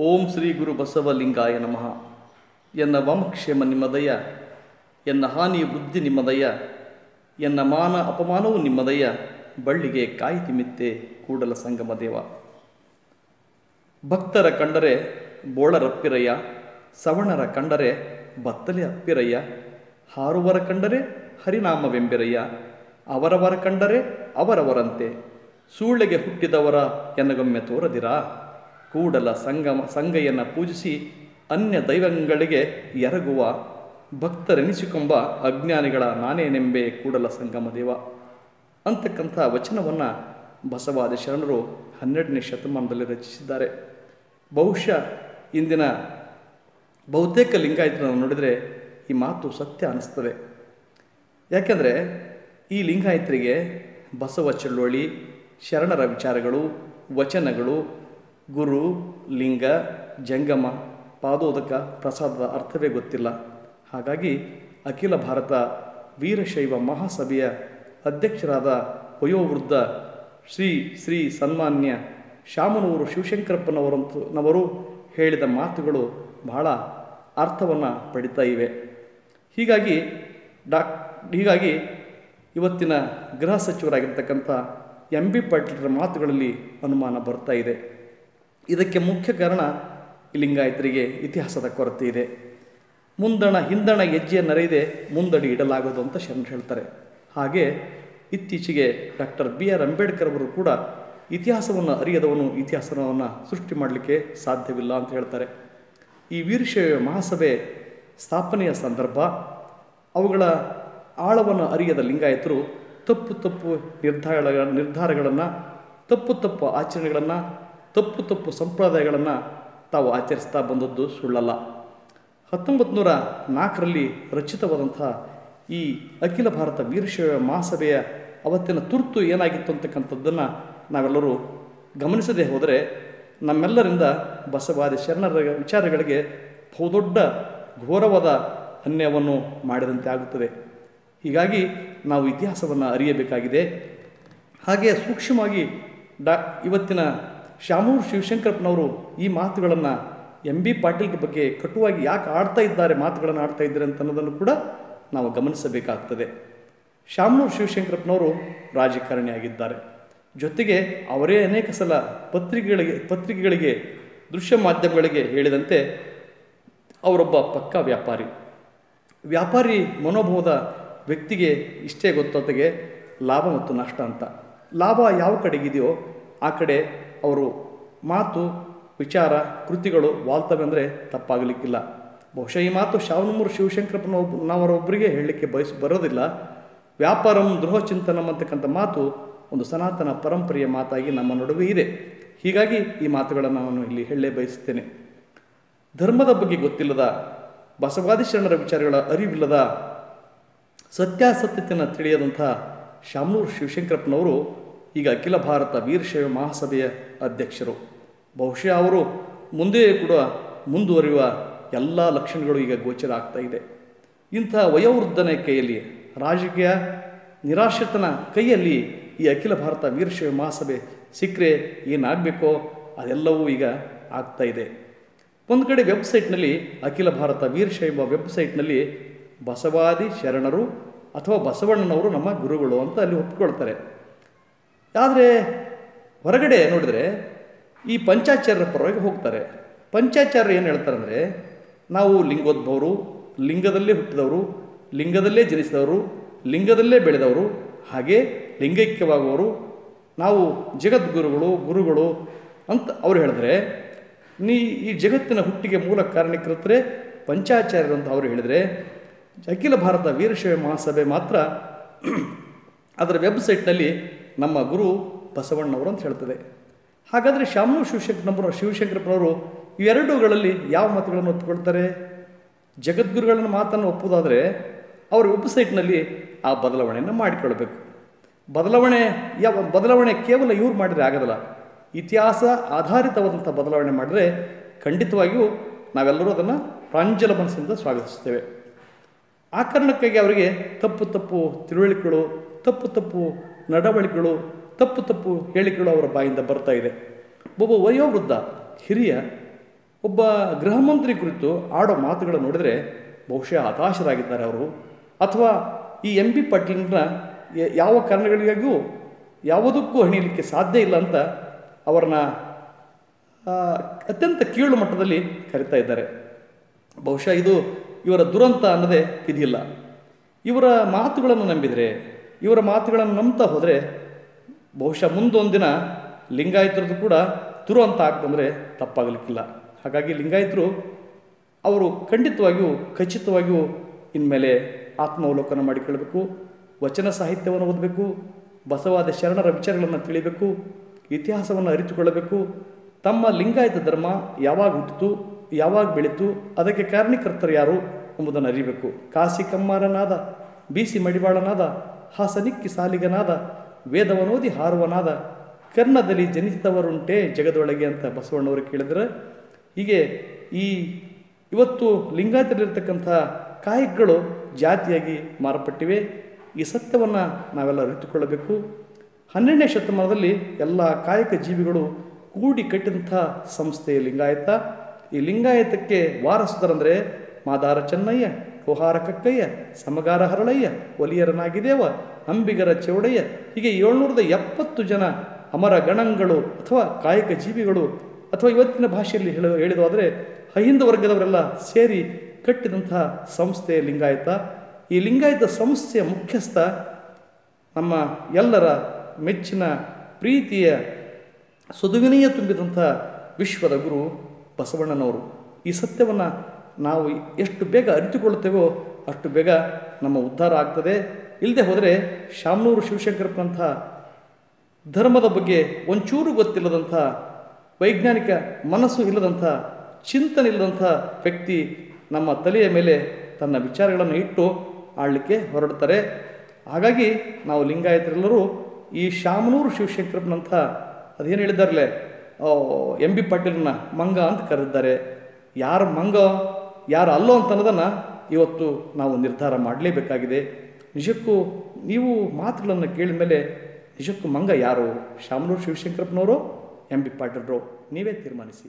ಓಂ ಶ್ರೀ ಗುರು ಬಸವಲಿಂಗಾಯ ನಮಃ. ಎನ್ನ ವಾಮಕ್ಷೇಮ ನಿಮ್ಮದಯ್ಯ, ಎನ್ನ ಹಾನಿ ವೃದ್ಧಿ ನಿಮ್ಮದಯ್ಯ, ಎನ್ನ ಮಾನ ಅಪಮಾನವು ನಿಮ್ಮದಯ್ಯ, ಬಳ್ಳಿಗೆ ಕಾಯಿ ತಿಮಿತ್ತೆ ಕೂಡಲ ಸಂಗಮ ದೇವ. ಭಕ್ತರ ಕಂಡರೆ ಬೋಳರಪ್ಪಿರಯ್ಯ ಸವಣರ ಕಂಡರೆ ಬತ್ತಲೆ ಅಪ್ಪಿರಯ್ಯ, ಹಾರುವರ ಕಂಡರೆ ಹರಿನಾಮವೆಂಬಿರಯ್ಯ, ಅವರವರ ಕಂಡರೆ ಅವರವರಂತೆ, ಸೂಳೆಗೆ ಹುಟ್ಟಿದವರ ಎನಗೊಮ್ಮೆ ತೋರದಿರಾ? ಕೂಡಲ ಸಂಗಮ ಸಂಗಯ್ಯನ ಪೂಜಿಸಿ ಅನ್ಯ ದೈವಗಳಿಗೆ ಎರಗುವ ಭಕ್ತರೆನಿಸಿಕೊಂಬ ಅಜ್ಞಾನಿಗಳ ನಾನೇನೆಂಬೆ ಕೂಡಲ ಸಂಗಮ ದೇವ. ಅಂತಕ್ಕಂಥ ವಚನವನ್ನು ಬಸವಾದಿ ಶರಣರು ಹನ್ನೆರಡನೇ ಶತಮಾನದಲ್ಲಿ ರಚಿಸಿದ್ದಾರೆ. ಬಹುಶಃ ಇಂದಿನ ಬಹುತೇಕ ಲಿಂಗಾಯತರನ್ನು ನೋಡಿದರೆ ಈ ಮಾತು ಸತ್ಯ ಅನ್ನಿಸ್ತದೆ ಯಾಕೆಂದರೆ ಈ ಲಿಂಗಾಯತರಿಗೆ ಬಸವ ಚಳುವಳಿ, ಶರಣರ ವಿಚಾರಗಳು, ವಚನಗಳು ಗುರು, ಲಿಂಗ, ಜಂಗಮ, ಪಾದೋದಕ, ಪ್ರಸಾದದ ಅರ್ಥವೇ ಗೊತ್ತಿಲ್ಲ. ಹಾಗಾಗಿ ಅಖಿಲ ಭಾರತ ವೀರಶೈವ ಮಹಾಸಭೆಯ ಅಧ್ಯಕ್ಷರಾದ ವಯೋವೃದ್ಧ ಶ್ರೀ ಶ್ರೀ ಸನ್ಮಾನ್ಯ ಶಾಮನೂರು ಶಿವಶಂಕರಪ್ಪನವರಂತನವರು ಹೇಳಿದ ಮಾತುಗಳು ಬಹಳ ಅರ್ಥವನ್ನು ಪಡಿತಾ ಇವೆ. ಹೀಗಾಗಿ ಡಾಕ್, ಹೀಗಾಗಿ ಇವತ್ತಿನ ಗೃಹ ಸಚಿವರಾಗಿರ್ತಕ್ಕಂಥ ಎಂ ಬಿ ಪಾಟೀಲರ ಮಾತುಗಳಲ್ಲಿ ಅನುಮಾನ ಬರ್ತಾ ಇದೆ. ಇದಕ್ಕೆ ಮುಖ್ಯ ಕಾರಣ ಲಿಂಗಾಯತರಿಗೆ ಇತಿಹಾಸದ ಕೊರತೆ ಇದೆ. ಮುಂದಣ, ಹಿಂದಣ ಹೆಜ್ಜೆಯ ನರೆಯದೆ ಮುಂದಡಿ ಇಡಲಾಗೋದು ಅಂತ ಶರಣರು ಹೇಳ್ತಾರೆ. ಹಾಗೆ ಇತ್ತೀಚೆಗೆ ಡಾಕ್ಟರ್ ಬಿ ಆರ್ ಅಂಬೇಡ್ಕರ್ ಅವರು ಕೂಡ ಇತಿಹಾಸವನ್ನು ಅರಿಯದವನು, ಇತಿಹಾಸವನ್ನು ಸೃಷ್ಟಿ ಮಾಡಲಿಕ್ಕೆ ಸಾಧ್ಯವಿಲ್ಲ ಅಂತ ಹೇಳ್ತಾರೆ. ಈ ವೀರಶೈವ ಮಹಾಸಭೆ ಸ್ಥಾಪನೆಯ ಸಂದರ್ಭ, ಅವುಗಳ ಆಳವನ್ನು ಅರಿಯದ ಲಿಂಗಾಯತರು ತಪ್ಪು ತಪ್ಪು ನಿರ್ಧಾರಗಳ, ನಿರ್ಧಾರಗಳನ್ನು, ತಪ್ಪು ತಪ್ಪು ಆಚರಣೆಗಳನ್ನು ತಪ್ಪು ತಪ್ಪು ಸಂಪ್ರದಾಯಗಳನ್ನು ತಾವು ಆಚರಿಸ್ತಾ ಬಂದದ್ದು ಸುಳ್ಳಲ್ಲ. ಹತ್ತೊಂಬತ್ತು ನೂರ ನಾಲ್ಕರಲ್ಲಿ ರಚಿತವಾದಂಥ ಈ ಅಖಿಲ ಭಾರತ ವೀರಶೈವ ಮಹಾಸಭೆಯ ಅವತ್ತಿನ ತುರ್ತು ಏನಾಗಿತ್ತು ಅಂತಕ್ಕಂಥದ್ದನ್ನು ನಾವೆಲ್ಲರೂ ಗಮನಿಸದೆ ಹೋದರೆ ನಮ್ಮೆಲ್ಲರಿಂದ ಬಸವಾದಿ ಶರಣರ ವಿಚಾರಗಳಿಗೆ ಬಹುದೊಡ್ಡ ಘೋರವಾದ ಅನ್ಯವನ್ನು ಮಾಡಿದಂತೆ ಆಗುತ್ತದೆ. ಹೀಗಾಗಿ ನಾವು ಇತಿಹಾಸವನ್ನು ಅರಿಯಬೇಕಾಗಿದೆ. ಹಾಗೆ ಸೂಕ್ಷ್ಮವಾಗಿ ಡಾ ಇವತ್ತಿನ ಶಾಮೂರು ಶಿವಶಂಕರಪ್ಪನವರು ಈ ಮಾತುಗಳನ್ನು ಎಂ ಬಿ ಪಾಟೀಲ್ ಬಗ್ಗೆ ಕಟುವಾಗಿ ಯಾಕೆ ಆಡ್ತಾ ಇದ್ದಾರೆ ಮಾತುಗಳನ್ನು ಆಡ್ತಾ ಇದ್ದಾರೆ ಅಂತ ಅನ್ನೋದನ್ನು ಕೂಡ ನಾವು ಗಮನಿಸಬೇಕಾಗ್ತದೆ. ಶಾಮನೂರು ಶಿವಶಂಕರಪ್ಪನವರು ರಾಜಕಾರಣಿಯಾಗಿದ್ದಾರೆ ಜೊತೆಗೆ ಅವರೇ ಅನೇಕ ಸಲ ಪತ್ರಿಕೆಗಳಿಗೆ ಪತ್ರಿಕೆಗಳಿಗೆ, ದೃಶ್ಯ ಮಾಧ್ಯಮಗಳಿಗೆ ಹೇಳಿದಂತೆ ಅವರೊಬ್ಬ ಪಕ್ಕಾ ವ್ಯಾಪಾರಿ. ವ್ಯಾಪಾರಿ ಮನೋಭಾವದ ವ್ಯಕ್ತಿಗೆ ಇಷ್ಟೇ ಗೊತ್ತೊತ್ತಿಗೆ ಲಾಭ ಮತ್ತು ನಷ್ಟ ಅಂತ. ಲಾಭ ಯಾವ ಕಡೆಗಿದೆಯೋ ಆ ಕಡೆ ಅವರು ಮಾತು, ವಿಚಾರ, ಕೃತಿಗಳು ವಾಲ್ತವೆ ಅಂದರೆ ತಪ್ಪಾಗಲಿಕ್ಕಿಲ್ಲ. ಬಹುಶಃ ಈ ಮಾತು ಶಾವನಮೂರು ಶಿವಶಂಕರಪ್ಪನವರೊಬ್ಬರಿಗೆ ಹೇಳಲಿಕ್ಕೆ ಬಯಸ್, ಬರೋದಿಲ್ಲ. ವ್ಯಾಪಾರಂ ದ್ರೋಹ ಚಿಂತನಂ ಅಂತಕ್ಕಂಥ ಮಾತು ಒಂದು ಸನಾತನ ಪರಂಪರೆಯ ಮಾತಾಗಿ ನಮ್ಮ ನಡುವೆ ಇದೆ. ಹೀಗಾಗಿ ಈ ಮಾತುಗಳನ್ನು ನಾನು ಇಲ್ಲಿ ಹೇಳಲೇ ಬಯಸುತ್ತೇನೆ. ಧರ್ಮದ ಬಗ್ಗೆ ಗೊತ್ತಿಲ್ಲದ, ಬಸವಾದಿ ಶರಣರ ವಿಚಾರಗಳ ಅರಿವಿಲ್ಲದ, ಸತ್ಯಾಸತ್ಯತೆಯನ್ನು ತಿಳಿಯದಂಥ ಶಾಮನೂರು ಶಿವಶಂಕರಪ್ಪನವರು ಈಗ ಅಖಿಲ ಭಾರತ ವೀರಶೈವ ಮಹಾಸಭೆಯ ಅಧ್ಯಕ್ಷರು. ಬಹುಶಃ ಅವರು ಮುಂದೆ ಕೂಡ ಮುಂದುವರಿಯುವ ಎಲ್ಲ ಲಕ್ಷಣಗಳು ಈಗ ಗೋಚರ ಆಗ್ತಾ ಇದೆ. ಇಂಥ ವಯೋವೃದ್ಧನ ಕೈಯಲ್ಲಿ ರಾಜಕೀಯ ನಿರಾಶ್ರಿತನ ಕೈಯಲ್ಲಿ ಈ ಅಖಿಲ ಭಾರತ ವೀರಶೈವ ಮಹಾಸಭೆ ಸಿಕ್ಕರೆ ಏನಾಗಬೇಕೋ ಅದೆಲ್ಲವೂ ಈಗ ಆಗ್ತಾ ಇದೆ. ಒಂದು ಕಡೆ ವೆಬ್ಸೈಟ್ನಲ್ಲಿ ಅಖಿಲ ಭಾರತ ವೀರಶೈವ ವೆಬ್ಸೈಟ್ನಲ್ಲಿ ಬಸವಾದಿ ಶರಣರು ಅಥವಾ ಬಸವಣ್ಣನವರು ನಮ್ಮ ಗುರುಗಳು ಅಂತ ಅಲ್ಲಿ ಒಪ್ಕೊಳ್ತಾರೆ ಆದರೆ ಹೊರಗಡೆ ನೋಡಿದರೆ ಈ ಪಂಚಾಚಾರ್ಯರ ಪರವಾಗಿ ಹೋಗ್ತಾರೆ. ಪಂಚಾಚಾರ್ಯರು ಏನು ಹೇಳ್ತಾರೆ ಅಂದರೆ ನಾವು ಲಿಂಗೋದ್ಭವರು, ಲಿಂಗದಲ್ಲೇ ಹುಟ್ಟಿದವರು, ಲಿಂಗದಲ್ಲೇ ಜನಿಸಿದವರು, ಲಿಂಗದಲ್ಲೇ ಬೆಳೆದವರು, ಹಾಗೆ ಲಿಂಗೈಕ್ಯವಾಗುವವರು, ನಾವು ಜಗದ್ಗುರುಗಳು, ಗುರುಗಳು ಅಂತ ಅವರು ಹೇಳಿದ್ರೆ, ನೀ ಈ ಜಗತ್ತಿನ ಹುಟ್ಟಿಗೆ ಮೂಲ ಕಾರಣಕರ್ತರೆ ಪಂಚಾಚಾರ್ಯರು ಅಂತ ಅವರು ಹೇಳಿದರೆ, ಅಖಿಲ ಭಾರತ ವೀರಶೈವ ಮಹಾಸಭೆ ಮಾತ್ರ ಅದರ ವೆಬ್ಸೈಟ್ನಲ್ಲಿ ನಮ್ಮ ಗುರು ಬಸವಣ್ಣವರು ಅಂತ ಹೇಳ್ತದೆ. ಹಾಗಾದರೆ ಶಾಮನು ಶಿವಶಂಕರಪ್ಪನವರು ಶಿವಶಂಕರಪ್ಪನವರು ಇವೆರಡುಗಳಲ್ಲಿ ಯಾವ ಮತಗಳನ್ನು ಒಪ್ಪಿಕೊಳ್ತಾರೆ? ಜಗದ್ಗುರುಗಳನ್ನು ಮಾತನ್ನು ಒಪ್ಪುವುದಾದರೆ ಅವರ ವೆಬ್ಸೈಟ್ನಲ್ಲಿ ಆ ಬದಲಾವಣೆಯನ್ನು ಮಾಡಿಕೊಳ್ಬೇಕು ಬದಲಾವಣೆ ಯಾವ ಬದಲಾವಣೆ ಕೇವಲ ಇವ್ರು ಮಾಡಿದರೆ ಆಗೋದಿಲ್ಲ. ಇತಿಹಾಸ ಆಧಾರಿತವಾದಂಥ ಬದಲಾವಣೆ ಮಾಡಿದರೆ ಖಂಡಿತವಾಗಿಯೂ ನಾವೆಲ್ಲರೂ ಅದನ್ನು ಪ್ರಾಂಜಲ ಮನಸ್ಸಿಂದ ಸ್ವಾಗತಿಸ್ತೇವೆ ಆ ಕಾರಣಕ್ಕಾಗಿ ಅವರಿಗೆ ತಪ್ಪು ತಪ್ಪು ತಿಳುವಳಿಕೆಗಳು ತಪ್ಪು ತಪ್ಪು ನಡವಳಿಕೆಗಳು, ತಪ್ಪು ತಪ್ಪು ಹೇಳಿಕೆಗಳು ಅವರ ಬಾಯಿಂದ ಬರ್ತಾ ಇದೆ. ಒಬ್ಬ ವಯೋವೃದ್ಧ ಹಿರಿಯ, ಒಬ್ಬ ಗೃಹ ಮಂತ್ರಿ ಕುರಿತು ಆಡೋ ಮಾತುಗಳನ್ನು ನೋಡಿದರೆ ಬಹುಶಃ ಹತಾಶರಾಗಿದ್ದಾರೆ ಅವರು. ಅಥವಾ ಈ ಎಂ ಬಿ ಪಾಟೀಲ್ನ ಯಾವ ಕಾರಣಗಳಿಗಾಗಿಯೂ ಯಾವುದಕ್ಕೂ ಹಣಿಯಲಿಕ್ಕೆ ಸಾಧ್ಯ ಇಲ್ಲ ಅಂತ ಅವರನ್ನ ಅತ್ಯಂತ ಕೀಳು ಮಟ್ಟದಲ್ಲಿ ಕರಿತಾ ಇದ್ದಾರೆ. ಬಹುಶಃ ಇದು ಇವರ ದುರಂತ ಅನ್ನೋದೇ ಇದಿಲ್ಲ ಇವರ ಮಾತುಗಳನ್ನು ನಂಬಿದರೆ ಇವರ ಮಾತುಗಳನ್ನು ನಂಬ್ತಾ ಹೋದರೆ ಬಹುಶಃ ಮುಂದೊಂದು ದಿನ ಲಿಂಗಾಯತರದ್ದು ಕೂಡ ದುರಂತ ಆಗ್ತಂದರೆ ತಪ್ಪಾಗಲಿಕ್ಕಿಲ್ಲ. ಹಾಗಾಗಿ ಲಿಂಗಾಯತರು ಅವರು ಖಂಡಿತವಾಗಿಯೂ, ಖಚಿತವಾಗಿಯೂ ಇನ್ಮೇಲೆ ಆತ್ಮಾವಲೋಕನ ಮಾಡಿಕೊಳ್ಳಬೇಕು, ವಚನ ಸಾಹಿತ್ಯವನ್ನು ಓದಬೇಕು, ಬಸವಾದ ಶರಣರ ವಿಚಾರಗಳನ್ನು ತಿಳಿಬೇಕು, ಇತಿಹಾಸವನ್ನು ಅರಿತುಕೊಳ್ಳಬೇಕು. ತಮ್ಮ ಲಿಂಗಾಯತ ಧರ್ಮ ಯಾವಾಗ ಹುಟ್ಟಿತು, ಯಾವಾಗ ಬೆಳೀತು, ಅದಕ್ಕೆ ಕಾರಣೀಕರ್ತರು ಯಾರು ಎಂಬುದನ್ನು ಅರಿಬೇಕು. ಕಾಸಿ ಕಮ್ಮಾರನಾದ ಬೀಸಿ ಮಡಿವಾಳನಾದ ಹಾಸನಿಕ್ಕಿ ಸಾಲಿಗನಾದ, ವೇದವನೋದಿ ಹಾರುವನಾದ, ಕರ್ಣದಲ್ಲಿ ಜನಿಸಿದವರುಂಟೆ ಜಗದೊಳಗೆ ಅಂತ ಬಸವಣ್ಣವರು ಕೇಳಿದ್ರೆ, ಹೀಗೆ ಈ ಇವತ್ತು ಲಿಂಗಾಯತರಲ್ಲಿರ್ತಕ್ಕಂಥ ಕಾಯಕಗಳು ಜಾತಿಯಾಗಿ ಮಾರ್ಪಟ್ಟಿವೆ ಈ ಸತ್ಯವನ್ನು ನಾವೆಲ್ಲ ಅರಿತುಕೊಳ್ಳಬೇಕು. ಹನ್ನೆರಡನೇ ಶತಮಾನದಲ್ಲಿ ಎಲ್ಲ ಕಾಯಕ ಜೀವಿಗಳು ಕೂಡಿ ಕಟ್ಟಿದಂಥ ಸಂಸ್ಥೆ ಲಿಂಗಾಯತ. ಈ ಲಿಂಗಾಯತಕ್ಕೆ ವಾರಸುದರಂದರೆ ಮಾದಾರ ಚೆನ್ನಯ್ಯ ಲೋಹಾರ ಕಕ್ಕಯ್ಯ ಸಮಗಾರ ಹರಳಯ್ಯ ಒಲಿಯರನಾಗಿದೇವ ಅಂಬಿಗರ ಚೌಡಯ್ಯ, ಹೀಗೆ ಏಳ್ನೂರದ ಎಪ್ಪತ್ತು ಜನ ಅಮರ ಗಣಂಗಳು ಅಥವಾ ಕಾಯಕ ಜೀವಿಗಳು ಅಥವಾ ಇವತ್ತಿನ ಭಾಷೆಯಲ್ಲಿ ಹೇಳ, ಹೇಳಿದವಾದರೆ ಅಹಿಂದ ವರ್ಗದವರೆಲ್ಲ ಸೇರಿ ಕಟ್ಟಿದಂತಹ ಸಂಸ್ಥೆ ಲಿಂಗಾಯತ. ಈ ಲಿಂಗಾಯತ ಸಂಸ್ಥೆಯ ಮುಖ್ಯಸ್ಥ ನಮ್ಮ ಎಲ್ಲರ ಮೆಚ್ಚಿನ ಪ್ರೀತಿಯ ಸದುವಿನಯ ತುಂಬಿದಂಥ ವಿಶ್ವದ ಗುರು ಬಸವಣ್ಣನವರು. ಈ ಸತ್ಯವನ್ನು ನಾವು ಎಷ್ಟು ಬೇಗ ಅರಿತುಕೊಳ್ಳುತ್ತೇವೋ ಅಷ್ಟು ಬೇಗ ನಮ್ಮ ಉದ್ಧಾರ ಆಗ್ತದೆ. ಇಲ್ಲದೆ ಹೋದರೆ ಶಾಮನೂರು ಶಿವಶಂಕರಪ್ಪನಂಥ ಧರ್ಮದ ಬಗ್ಗೆ ಒಂಚೂರು ಗೊತ್ತಿಲ್ಲದಂಥ, ವೈಜ್ಞಾನಿಕ ಮನಸ್ಸು ಇಲ್ಲದಂಥ, ಚಿಂತನೆ ಇಲ್ಲದಂಥ ವ್ಯಕ್ತಿ ನಮ್ಮ ತಲೆಯ ಮೇಲೆ ತನ್ನ ವಿಚಾರಗಳನ್ನು ಇಟ್ಟು ಆಳಲಿಕ್ಕೆ ಹೊರಡ್ತಾರೆ. ಹಾಗಾಗಿ ನಾವು ಲಿಂಗಾಯತರೆಲ್ಲರೂ ಈ ಶಾಮನೂರು ಶಿವಶಂಕರಪ್ಪನಂಥ ಅದೇನು ಹೇಳಿದಾರಲೆ ಎಂ ಬಿ ಪಾಟೀಲ್ನ ಮಂಗ ಅಂತ ಕರೆದಿದ್ದಾರೆ. ಯಾರು ಮಂಗ? ಯಾರು ಅಲ್ಲೋ ಅಂತ ಅನ್ನೋದನ್ನು ಇವತ್ತು ನಾವು ನಿರ್ಧಾರ ಮಾಡಲೇಬೇಕಾಗಿದೆ. ನಿಜಕ್ಕೂ ನೀವು ಮಾತುಗಳನ್ನು ಕೇಳಿದ ಮೇಲೆ ನಿಜಕ್ಕೂ ಮಂಗ ಯಾರು? ಶಾಮನೂರು ಶಿವಶಂಕರಪ್ಪನವರು ಎಂ ಬಿ ಪಾಟೀಲ್ರು, ನೀವೇ ತೀರ್ಮಾನಿಸಿ.